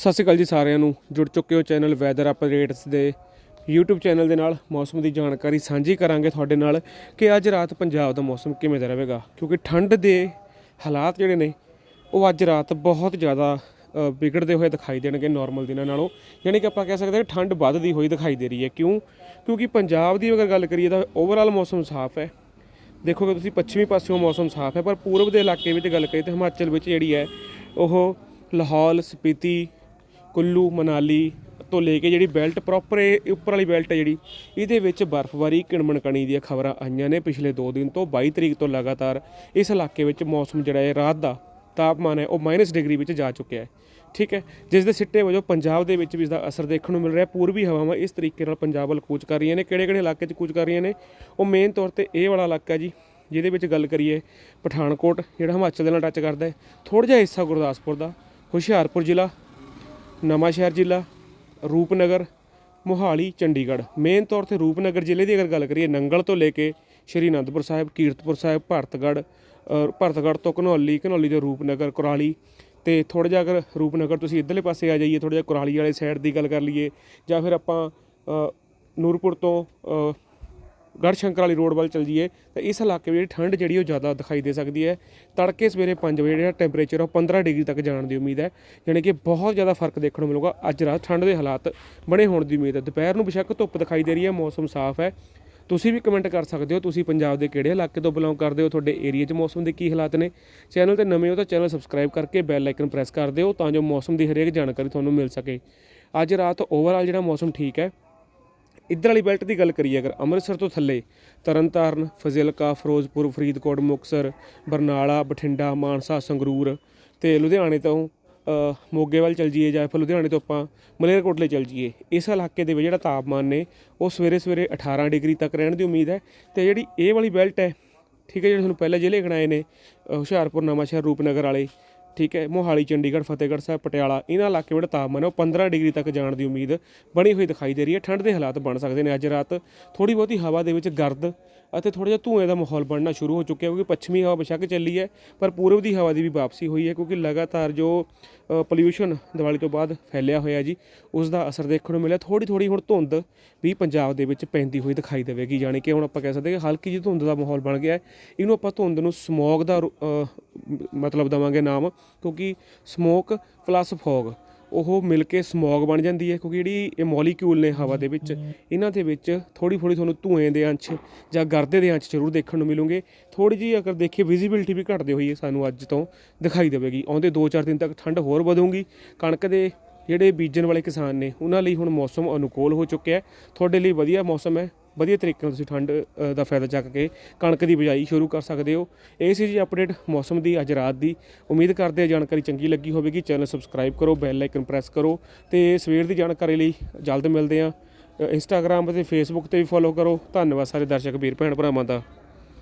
ਸਤਿ ਸ਼੍ਰੀ ਅਕਾਲ ਜੀ ਸਾਰਿਆਂ ਨੂੰ। ਜੁੜ ਚੁੱਕੇ ਹੋ ਚੈਨਲ ਵੈਦਰ ਅਪਡੇਟਸ ਦੇ। YouTube ਚੈਨਲ ਦੇ ਨਾਲ ਮੌਸਮ ਦੀ ਜਾਣਕਾਰੀ ਸਾਂਝੀ ਕਰਾਂਗੇ ਤੁਹਾਡੇ ਨਾਲ ਕਿ ਅੱਜ ਰਾਤ ਪੰਜਾਬ ਦਾ ਮੌਸਮ ਕਿਵੇਂ ਦਾ ਰਹੇਗਾ। ਕਿਉਂਕਿ ਠੰਡ ਦੇ ਹਾਲਾਤ ਜਿਹੜੇ ਨੇ, ਉਹ ਅੱਜ ਰਾਤ ਬਹੁਤ ਜ਼ਿਆਦਾ ਵਿਗੜਦੇ ਹੋਏ ਦਿਖਾਈ ਦੇਣਗੇ ਨਾਰਮਲ ਦਿਨਾਂ ਨਾਲੋਂ। ਯਾਨੀ ਕਿ ਆਪਾਂ ਕਹਿ ਸਕਦੇ ਹਾਂ ਕਿ ਠੰਡ ਵੱਧਦੀ ਹੋਈ ਦਿਖਾਈ ਦੇ ਰਹੀ ਹੈ। ਕਿਉਂ? ਕਿਉਂਕਿ ਪੰਜਾਬ ਦੀ ਅਗਰ ਗੱਲ ਕਰੀਏ ਤਾਂ ਓਵਰਆਲ ਮੌਸਮ ਸਾਫ਼ ਹੈ। ਦੇਖੋਗੇ ਤੁਸੀਂ ਪੱਛਮੀ ਪਾਸਿਓਂ ਮੌਸਮ ਸਾਫ਼ ਹੈ, ਪਰ ਪੂਰਬ ਦੇ ਇਲਾਕੇ ਵਿੱਚ ਗੱਲ ਕਰੀਏ ਤਾਂ ਹਿਮਾਚਲ ਵਿੱਚ ਜਿਹੜੀ ਹੈ, ਉਹ ਲਾਹੌਲ, ਸਪੀਤੀ ਕੁੱਲੂ, ਮਨਾਲੀ ਤੋਂ ਲੈ ਕੇ ਜਿਹੜੀ ਬੈਲਟ ਪ੍ਰੋਪਰ ਇਹ ਉੱਪਰ ਵਾਲੀ ਬੈਲਟ ਹੈ ਜਿਹੜੀ, ਇਹਦੇ ਵਿੱਚ ਬਰਫ਼ਬਾਰੀ ਕਿਣਮਣ ਕਣੀ ਦੀਆਂ ਖਬਰਾਂ ਆਈਆਂ ਨੇ ਪਿਛਲੇ 2 ਦਿਨ ਤੋਂ 22 ਤਰੀਕ ਤੋਂ ਲਗਾਤਾਰ ਇਸ ਇਲਾਕੇ ਵਿੱਚ ਮੌਸਮ ਜਿਹੜਾ ਹੈ, ਰਾਤ ਦਾ ਤਾਪਮਾਨ ਹੈ, ਉਹ ਮਾਈਨਸ ਡਿਗਰੀ ਵਿੱਚ ਜਾ ਚੁੱਕਿਆ ਹੈ। ਠੀਕ ਹੈ, ਜਿਸ ਦੇ ਸਿੱਟੇ ਵਜੋਂ ਪੰਜਾਬ ਦੇ ਵਿੱਚ ਵੀ ਇਸ ਦਾ ਅਸਰ ਦੇਖਣ ਨੂੰ ਮਿਲ ਰਿਹਾ ਪੂਰਬੀ ਹਵਾਵਾਂ ਇਸ ਤਰੀਕੇ ਨਾਲ ਪੰਜਾਬ ਵੱਲ ਕੂਚ ਕਰ ਰਹੀਆਂ ਨੇ ਕਿਹੜੇ ਕਿਹੜੇ ਇਲਾਕੇ 'ਚ ਕੂਚ ਕਰ ਰਹੀਆਂ ਨੇ? ਉਹ ਮੇਨ ਤੌਰ ਤੇ ਇਹ ਵਾਲਾ ਇਲਾਕਾ ਜੀ, ਜਿਹਦੇ ਵਿੱਚ ਗੱਲ ਕਰੀਏ, ਪਠਾਨਕੋਟ, ਜਿਹੜਾ ਹਿਮਾਚਲ ਦੇ ਨਾਲ ਟੱਚ ਕਰਦਾ ਹੈ। ਥੋੜ੍ਹਾ ਜਿਹਾ ਹਿੱਸਾ ਗੁਰਦਾਸਪੁਰ ਦਾ, ਹੁਸ਼ਿਆਰਪੁਰ ਜ਼ਿਲ੍ਹਾ ਨਵਾਂਸ਼ਹਿਰ ਜ਼ਿਲ੍ਹਾ ਰੂਪਨਗਰ ਮੋਹਾਲੀ ਚੰਡੀਗੜ੍ਹ। ਮੇਨ ਤੌਰ ਤੇ ਰੂਪਨਗਰ ਜ਼ਿਲ੍ਹੇ ਦੀ ਅਗਰ ਗੱਲ ਕਰੀਏ ਨੰਗਲ ਤੋਂ ਲੈ ਕੇ ਸ਼੍ਰੀ ਅਨੰਦਪੁਰ ਸਾਹਿਬ ਕੀਰਤਪੁਰ ਸਾਹਿਬ ਭਰਤਗੜ੍ਹ ਅ, ਭਰਤਗੜ੍ਹ ਤੋਂ ਘਨੌਲੀ ਘਨੌਲੀ ਤੋਂ ਰੂਪਨਗਰ ਕੁਰਾਲੀ। ਤੇ ਥੋੜ੍ਹਾ ਜਿਹਾ ਅਗਰ ਰੂਪਨਗਰ ਤੁਸੀਂ ਇੱਧਰਲੇ ਪਾਸੇ ਆ ਜਾਈਏ ਥੋੜ੍ਹਾ ਜਿਹਾ ਕੁਰਾਲੀ ਵਾਲੇ ਸਾਈਡ ਦੀ ਗੱਲ ਕਰ ਲਈਏ ਜਾਂ ਫਿਰ ਆਪਾਂ ਨੂਰਪੁਰ ਤੋਂ ਗੜਸ਼ੰਕਰ ਵਾਲੀ ਰੋਡ ਵੱਲ ਚੱਲ ਜਾਈਏ, ਤਾਂ ਇਸ ਇਲਾਕੇ ਵਿੱਚ ਠੰਡ ਜਿਹੜੀ ਉਹ ਜ਼ਿਆਦਾ ਦਿਖਾਈ ਦੇ ਸਕਦੀ ਹੈ। ਤੜਕੇ ਸਵੇਰੇ 5 ਵਜੇ ਜਿਹੜਾ ਟੈਂਪਰੇਚਰ ਉਹ 15 ਡਿਗਰੀ ਤੱਕ ਜਾਣ ਦੀ ਉਮੀਦ ਹੈ। ਯਾਨੀ ਕਿ ਬਹੁਤ ਜ਼ਿਆਦਾ ਫ਼ਰਕ ਦੇਖਣ ਨੂੰ ਮਿਲੂਗਾ। ਅੱਜ ਰਾਤ ਠੰਡ ਦੇ ਹਾਲਾਤ ਬਣੇ ਹੋਣ ਦੀ ਉਮੀਦ ਹੈ। ਦੁਪਹਿਰ ਨੂੰ ਬੇਸ਼ੱਕ ਧੁੱਪ ਦਿਖਾਈ ਦੇ ਰਹੀ ਹੈ, ਮੌਸਮ ਸਾਫ਼ ਹੈ। ਤੁਸੀਂ ਵੀ ਕਮੈਂਟ ਕਰ ਸਕਦੇ ਹੋ, ਤੁਸੀਂ ਪੰਜਾਬ ਦੇ ਕਿਹੜੇ ਇਲਾਕੇ ਤੋਂ ਬਿਲੋਂਗ ਕਰਦੇ ਹੋ, ਤੁਹਾਡੇ ਏਰੀਆ 'ਚ ਮੌਸਮ ਦੇ ਕੀ ਹਾਲਾਤ ਨੇ? ਚੈਨਲ ਤੇ ਨਵੇਂ ਹੋ ਤਾਂ ਚੈਨਲ ਸਬਸਕ੍ਰਾਈਬ ਕਰਕੇ ਬੈਲ ਆਈਕਨ ਪ੍ਰੈਸ ਕਰ ਦਿਓ ਤਾਂ ਜੋ ਮੌਸਮ ਦੀ ਹਰੇਕ ਜਾਣਕਾਰੀ ਤੁਹਾਨੂੰ ਮਿਲ ਸਕੇ। ਅੱਜ ਰਾਤ ਓਵਰਆਲ ਜਿਹੜਾ ਮੌਸਮ ਠੀਕ ਹੈ ਇੱਧਰ ਵਾਲੀ ਬੈਲਟ ਦੀ ਗੱਲ ਕਰੀਏ, ਅਗਰ ਅੰਮ੍ਰਿਤਸਰ ਤੋਂ ਥੱਲੇ ਤਰਨਤਾਰਨ, ਫਜ਼ਿਲਕਾ, ਫਿਰੋਜ਼ਪੁਰ, ਫਰੀਦਕੋਟ, ਮੁਕਤਸਰ, ਬਰਨਾਲਾ, ਬਠਿੰਡਾ, ਮਾਨਸਾ, ਸੰਗਰੂਰ ਤੇ ਲੁਧਿਆਣੇ ਤੋਂ ਮੋਗੇ ਵੱਲ ਚਲ ਜਾਈਏ ਜਾਂ ਫਿਰ ਲੁਧਿਆਣੇ ਤੋਂ ਆਪਾਂ ਮਲੇਰਕੋਟਲੇ ਚਲ ਜਾਈਏ, ਇਸ ਇਲਾਕੇ ਦੇ ਵਿੱਚ ਜਿਹੜਾ ਤਾਪਮਾਨ ਨੇ, ਉਹ ਸਵੇਰੇ ਸਵੇਰੇ 18 ਡਿਗਰੀ ਤੱਕ ਰਹਿਣ ਦੀ ਉਮੀਦ ਹੈ ਤੇ ਜਿਹੜੀ ਇਹ ਵਾਲੀ ਬੈਲਟ ਹੈ, ਠੀਕ ਹੈ, ਜਿਹੜੇ ਤੁਹਾਨੂੰ ਪਹਿਲਾਂ ਜ਼ਿਲ੍ਹੇ ਗਣਾਏ ਨੇ ਹੁਸ਼ਿਆਰਪੁਰ, ਨਵਾਂਸ਼ਹਿਰ, ਰੂਪਨਗਰ ਵਾਲੇ ਠੀਕ ਹੈ, ਮੋਹਾਲੀ, ਚੰਡੀਗੜ੍ਹ, ਫਤਿਹਗੜ੍ਹ ਸਾਹਿਬ, ਪਟਿਆਲਾ ਇਹਨਾਂ ਇਲਾਕੇ ਵਿੱਚ ਤਾਪਮਾਨ ਉਹ 15 ਡਿਗਰੀ ਤੱਕ ਜਾਣ ਦੀ ਉਮੀਦ ਬਣੀ ਹੋਈ ਦਿਖਾਈ ਦੇ ਰਹੀ ਹੈ। ਠੰਡ ਦੇ ਹਾਲਾਤ ਬਣ ਸਕਦੇ ਨੇ। ਅੱਜ ਰਾਤ ਥੋੜੀ ਬਹੁਤੀ ਹਵਾ ਦੇ ਵਿੱਚ ਗਰਦ ਅਤੇ ਥੋੜਾ ਜਿਹਾ ਧੂਏ ਦਾ ਮਾਹੌਲ ਬਣਨਾ ਸ਼ੁਰੂ ਹੋ ਚੁੱਕਿਆ ਕਿਉਂਕਿ ਪੱਛਮੀ ਹਵਾ ਬੇਸ਼ੱਕ ਚੱਲੀ ਹੈ, ਪਰ ਪੂਰਬ ਦੀ ਹਵਾ ਦੀ ਵੀ ਵਾਪਸੀ ਹੋਈ ਹੈ ਕਿਉਂਕਿ ਲਗਾਤਾਰ ਜੋ ਪੋਲਿਊਸ਼ਨ ਦੀਵਾਲੀ ਤੋਂ ਬਾਅਦ ਫੈਲਿਆ ਹੋਇਆ ਜੀ, ਉਸ ਦਾ ਅਸਰ ਦੇਖਣ ਨੂੰ ਮਿਲਿਆ। ਥੋੜੀ ਥੋੜੀ ਹੁਣ ਧੁੰਦ ਵੀ ਪੰਜਾਬ ਦੇ ਵਿੱਚ ਪੈਂਦੀ ਹੋਈ ਦਿਖਾਈ ਦੇਵੇਗੀ। ਯਾਨੀ ਕਿ ਹੁਣ ਆਪਾਂ ਕਹਿ ਸਕਦੇ ਕਿ ਹਲਕੀ ਜਿਹੀ ਧੁੰਦ ਦਾ ਮਾਹੌਲ ਬਣ ਗਿਆ ਹੈ। ਇਹਨੂੰ ਆਪਾਂ ਧੁੰਦ ਨੂੰ ਸਮੋਗ ਦਾ ਰੂ- ਮਤਲਬ ਦਵਾਂਗੇ ਨਾਮ, ਕਿਉਂਕਿ ਸਮੋਕ ਪਲੱਸ ਫੌਗ ਉਹ ਮਿਲ ਕੇ ਸਮੋਗ ਬਣ ਜਾਂਦੀ ਹੈ, ਕਿਉਂਕਿ ਜਿਹੜੀ ਇਹ ਮੋਲੀਕਿਊਲ ਨੇ ਹਵਾ ਦੇ ਵਿੱਚ, ਇਹਨਾਂ ਦੇ ਵਿੱਚ ਥੋੜੀ ਥੋੜੀ ਤੁਹਾਨੂੰ ਧੂਏ ਦੇ ਅੰਸ਼ ਜਾਂ ਗਰਦੇ ਦੇ ਅੰਸ਼ ਜ਼ਰੂਰ ਦੇਖਣ ਨੂੰ ਮਿਲੂਗੇ। ਥੋੜੀ ਜਿਹੀ ਅਗਰ ਦੇਖੀਏ ਵਿਜ਼ਿਬਿਲਟੀ ਵੀ ਘਟਦੇ ਹੋਈ ਸਾਨੂੰ ਅੱਜ ਤੋਂ ਦਿਖਾਈ ਦੇਵੇਗੀ। ਆਉਂਦੇ 2-4 ਦਿਨ ਤੱਕ ਠੰਡ ਹੋਰ ਵਧੂਗੀ। ਕਣਕ ਦੇ ਜਿਹੜੇ ਬੀਜਣ ਵਾਲੇ ਕਿਸਾਨ ਨੇ, ਉਹਨਾਂ ਲਈ ਹੁਣ ਮੌਸਮ ਅਨੁਕੂਲ ਹੋ ਚੁੱਕਿਆ ਹੈ। ਤੁਹਾਡੇ ਲਈ ਵਧੀਆ ਮੌਸਮ ਹੈ। ਵਧੀਆ ਤਰੀਕੇ ਨਾਲ ਤੁਸੀਂ ਠੰਡ ਦਾ ਫਾਇਦਾ ਚੱਕ ਕੇ ਕਣਕ ਦੀ ਬਿਜਾਈ ਸ਼ੁਰੂ ਕਰ ਸਕਦੇ ਹੋ। ਇਹ ਸੀ ਜੀ ਅਪਡੇਟ ਮੌਸਮ ਦੀ ਅੱਜ ਰਾਤ ਦੀ। ਉਮੀਦ ਕਰਦੇ ਹਾਂ ਜਾਣਕਾਰੀ ਚੰਗੀ ਲੱਗੀ ਹੋਵੇਗੀ। ਚੈਨਲ ਸਬਸਕ੍ਰਾਈਬ ਕਰੋ, ਬੈਲ ਆਈਕਨ ਪ੍ਰੈਸ ਕਰੋ ਤੇ ਸਵੇਰ ਦੀ ਜਾਣਕਾਰੀ ਲਈ ਜਲਦ ਮਿਲਦੇ ਹਾਂ। ਇੰਸਟਾਗ੍ਰam ਅਤੇ ਫੇਸਬੁੱਕ ਤੇ ਵੀ ਫੋਲੋ ਕਰੋ। ਧੰਨਵਾਦ ਸਾਰੇ ਦਰਸ਼ਕ, ਵੀਰ ਭੈਣ ਭਰਾਵਾਂ ਦਾ।